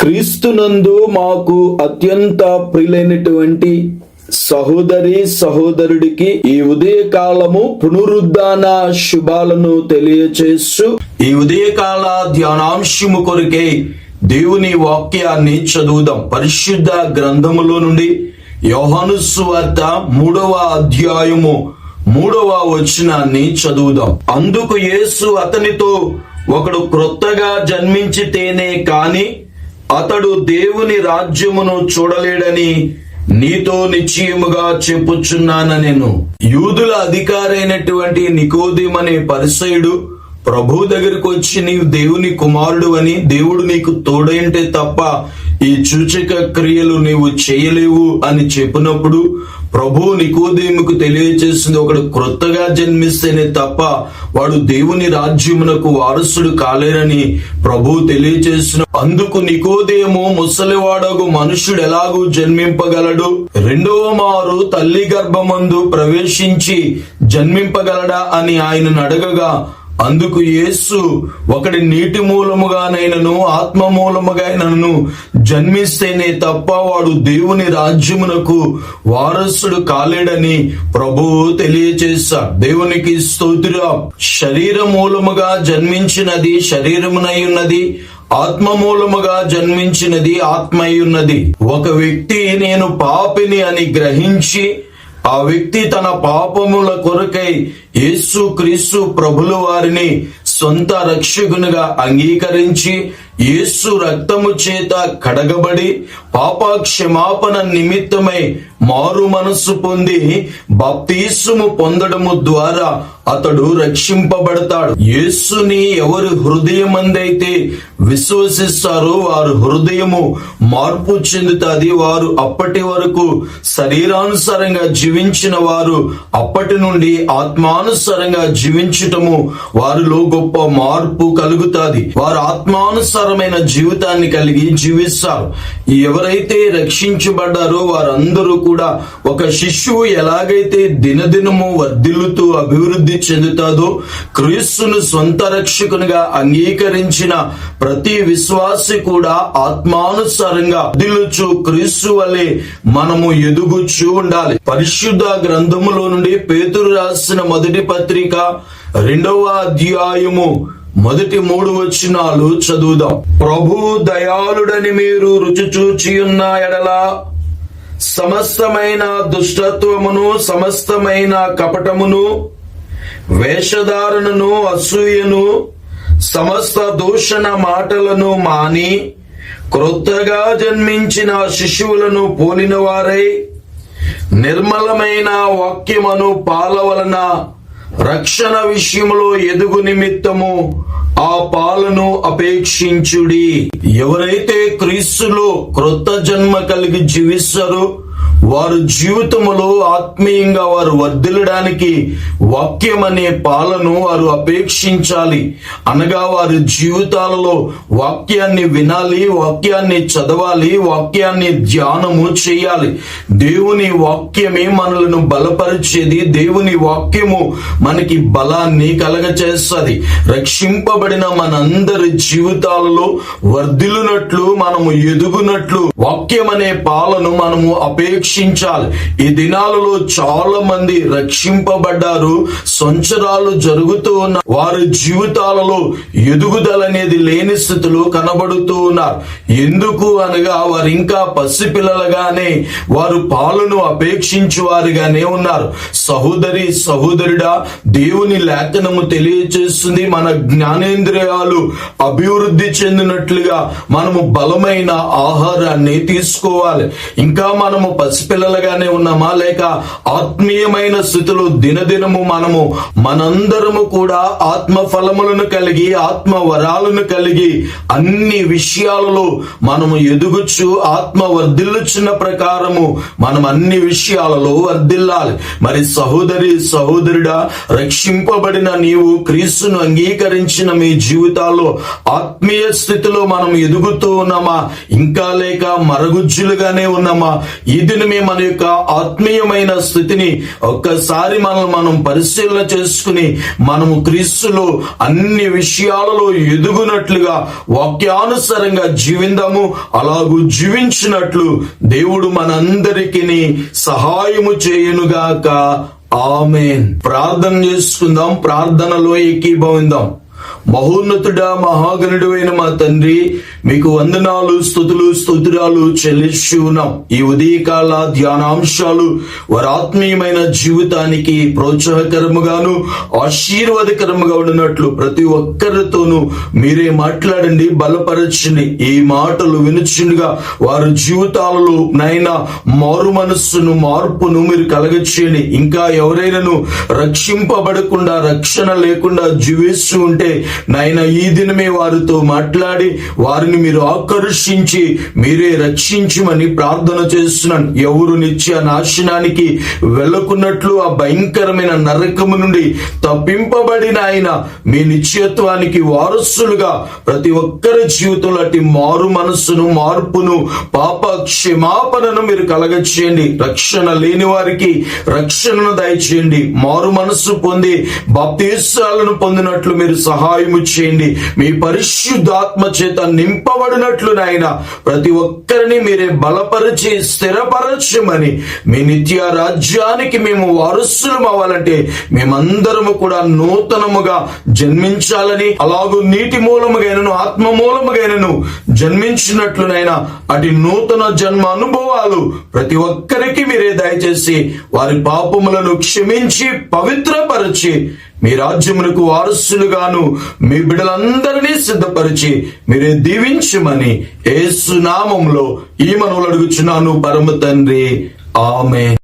క్రీస్తునందు మాకు అత్యంత ప్రియులైనటువంటి సహోదరి సహోదరుడికి ఈ ఉదయకాలము పునరుద్ధాన శుభాలను తెలియచేస్తూ ఈ ఉదయకాల ధ్యానాంశము కొరకే దేవుని వాక్యాన్ని చదువుదాం. పరిశుద్ధ గ్రంథములో నుండి యోహాను సువార్త మూడవ అధ్యాయము మూడవ వచనాన్ని చదువుదాం. అందుకు యేసు అతనితో ఒకడు క్రొత్తగా జన్మించితేనే కాని అతడు దేవుని రాజ్యమును చూడలేడని నీతో నిశ్చయముగా చెప్పుచున్నాన నేను. యూదుల అధికారైనటువంటి నికోదిమనే పరిసయుడు ప్రభు దగ్గరికి వచ్చి నీవు దేవుని కుమారుడు అని దేవుడు నీకు తోడైంటే తప్ప ఈ సూచక క్రియలు నీవు చేయలేవు అని చెప్పినప్పుడు ప్రభు నికోదేముకు తెలియచేసింది ఒకడు క్రొత్తగా జన్మిస్తేనే తప్ప వాడు దేవుని రాజ్యమునకు వారసుడు కాలేరని ప్రభు తెలియచేసిన అందుకు నికోదేము ముసలివాడగు మనుషుడు ఎలాగూ జన్మింపగలడు? రెండవ మారు తల్లి గర్భమందు ప్రవేశించి జన్మింపగలడా అని ఆయనను అడగగా అందుకు యేసు ఒకడి నీటి మూలముగానైనను ఆత్మ మూలముగానైనను జన్మిస్తేనే తప్ప వాడు దేవుని రాజ్యమునకు వారసుడు కాలేడని ప్రభువు తెలియచేశాడు. దేవునికి స్తోత్ర శరీర మూలముగా జన్మించినది శరీరమునై ఉన్నది ఆత్మ మూలముగా జన్మించినది ఆత్మై ఉన్నది. ఒక వ్యక్తి నేను పాపిని అని గ్రహించి ఆ వ్యక్తి తన పాపముల కొరకై యేసు క్రీస్తు ప్రభుల వారిని సొంత రక్షకునిగా అంగీకరించి యేసు రక్తము చేత కడగబడి పాప క్షమాపణ నిమిత్తమై మారు మనస్సు పొంది బప్తీసుము పొందడము ద్వారా అతడు రక్షింపబడతాడు. యేసుని ఎవరు హృదయమందైతే విశ్వసిస్తారో వారు హృదయము మార్పు చెందుతుంది. వారు అప్పటి వరకు శరీరానుసారంగా జీవించిన వారు అప్పటి నుండి ఆత్మానుసారంగా జీవించటము వారిలో గొప్ప మార్పు కలుగుతాది. వారు ఆత్మానుసారమైన జీవితాన్ని కలిగి జీవిస్తారు. ఎవరైతే రక్షించబడ్డారో వారందరూ కూడా ఒక శిశువు ఎలాగైతే దినదినము వర్ధిల్లుతూ అభివృద్ధి చెందుతాదో క్రీస్తును సొంత రక్షకునిగా అంగీకరించిన ప్రతి విశ్వాసి కూడా ఆత్మానుసారంగా వర్ధిల్లుచు క్రీస్తు వలె మనము ఎదుగుచూ ఉండాలి. పరిశుద్ధ గ్రంథములో నుండి పేతురు రాసిన మొదటి పత్రిక రెండవ అధ్యాయము మొదటి మూడు వచ్చినాలు చదువుదాం. ప్రభు దయాళుడని మీరు రుచి చూచి ఉన్న ఎడలా సమస్తమైన దుష్టత్వమును సమస్తమైన కపటమును వేషధారణను అసూయను సమస్త దూషణ మాటలను మాని క్రొత్తగా జన్మించిన శిశువులను పోలినవారై నిర్మలమైన వాక్యమును పాలవలన రక్షణ విషయంలో ఎదుగు నిమిత్తము ఆ పాలను అపేక్షించుడి. ఎవరైతే క్రీస్తులో క్రొత్త జన్మ కలిగి జీవిస్తారో వారు జీవితములో ఆత్మీయంగా వారు వర్ధిల్లడానికి వాక్యం అనే పాలను వారు అపేక్షించాలి. అనగా వారి జీవితాలలో వాక్యాన్ని వినాలి వాక్యాన్ని చదవాలి వాక్యాన్ని ధ్యానము చేయాలి. దేవుని వాక్యమే మనలను బలపరిచేది దేవుని వాక్యము మనకి బలాన్ని కలగచేస్తుంది. రక్షింపబడిన మనందరి జీవితాలలో వర్ధిల్లునట్లు మనము ఎదుగునట్లు వాక్యం అనే పాలను మనము అపేక్ష అపేక్షించాలి ఈ దినాలలో చాలా మంది రక్షింపబడ్డారు. సంవత్సరాలు జరుగుతూ ఉన్న వారి జీవితాలలో ఎదుగుదల అనేది లేని స్థితిలో కనబడుతూ ఉన్నారు. ఎందుకు అనగా వారు ఇంకా పసిపిల్లలుగానే వారు పాలను అపేక్షించి వారిగానే ఉన్నారు. సహోదరి సహోదరుడా దేవుని లేఖనము తెలియచేస్తుంది. మన జ్ఞానేంద్రియాలు అభివృద్ధి చెందినట్లుగా మనము బలమైన ఆహారాన్ని తీసుకోవాలి. ఇంకా మనము పసి పసిపిల్లలుగానే ఉన్నామా? లేక ఆత్మీయమైన స్థితిలో దినదినము మనము మనందరము కూడా ఆత్మ ఫలములను కలిగి ఆత్మ వరాలను కలిగి అన్ని విషయాలలో మనము ఎదుగుచు ఆత్మ వర్ధిల్లుచున్న ప్రకారము మనం అన్ని విషయాలలో వర్ధిల్లాలి. మరి సహోదరి సహోదరుడా రక్షింపబడిన నీవు క్రీస్తును అంగీకరించిన మీ జీవితాల్లో ఆత్మీయ స్థితిలో మనం ఎదుగుతూ ఉన్నామా? ఇంకా లేక మరగుజ్జులుగానే ఉన్నామా? ఈ దినం మన యొక్క ఆత్మీయమైన స్థితిని ఒక్కసారి మనం మనం పరిశీలన చేసుకుని మనము క్రీస్తులో అన్ని విషయాలలో ఎదుగునట్లుగా వాక్యానుసారంగా జీవిందాము అలాగూ జీవించినట్లు దేవుడు మనందరికీ సహాయము చేయనుగాక. ఆమెన్. ప్రార్థన చేసుకుందాం ప్రార్థనలో ఏకీభవిందాం. మహోన్నతుడా మహాగణుడు అయిన మా తండ్రి మీకు వందనాలు స్థుతులు స్తోత్రాలు చెల్లిస్తూ ఉన్నాం. ఈ ఉదయకాల ధ్యానాంశాలు వారి ఆత్మీయమైన జీవితానికి ప్రోత్సాహకరముగాను ఆశీర్వాదకరముగా ఉన్నట్లు ప్రతి ఒక్కరితోనూ మీరే మాట్లాడండి బలపరచండి. ఈ మాటలు వినుచుండగా వారి జీవితాలలో నైనా మారు మనస్సును మార్పును మీరు కలగచేయండి. ఇంకా ఎవరైనాను రక్షింపబడకుండా రక్షణ లేకుండా జీవిస్తూ ఉంటే నాయన ఈ దినమే వారితో మాట్లాడి వారిని మీరు ఆకర్షించి మీరే రక్షించమని ప్రార్థన చేస్తున్నాను. ఎవరు నిత్య నాశనానికి వెళ్ళకున్నట్లు ఆ భయంకరమైన నరకము నుండి తప్పింపబడిన ఆయన మీ నిత్యత్వానికి వారసులుగా ప్రతి ఒక్కరి జీవితంలో అటు మారు మనస్సును మార్పును పాప క్షమాపణను మీరు కలగచేయండి. రక్షణ లేని వారికి రక్షణను దయచేయండి. మారు మనస్సు పొంది బాప్తీసాలను పొందినట్లు మీరు సహాయం చేయండి మీ పరిశుద్ధాత్మ చేత నింపబడినట్లు నాయన ప్రతి ఒక్కరిని మీరే బలపరిచి స్థిరపరచమని మీ నిత్య రాజ్యానికి మేము వారసులం అవ్వాలంటే మేమందరము కూడా నూతనముగా జన్మించాలని అలాగూ నీటి మూలముగైనను ఆత్మ మూలముగైనను జన్మించినట్లునైనా అటు నూతన జన్మ అనుభవాలు ప్రతి ఒక్కరికి మీరే దయచేసి వారి పాపములను క్షమించి పవిత్రపరిచి మీ రాజ్యమునకు వారసులుగాను మీ బిడ్డలందరినీ సిద్ధపరిచి మీరే దీవించమని ఏసునామంలో ఈ మనవులు అడుగుచున్నాను పరమ తండ్రి. ఆమె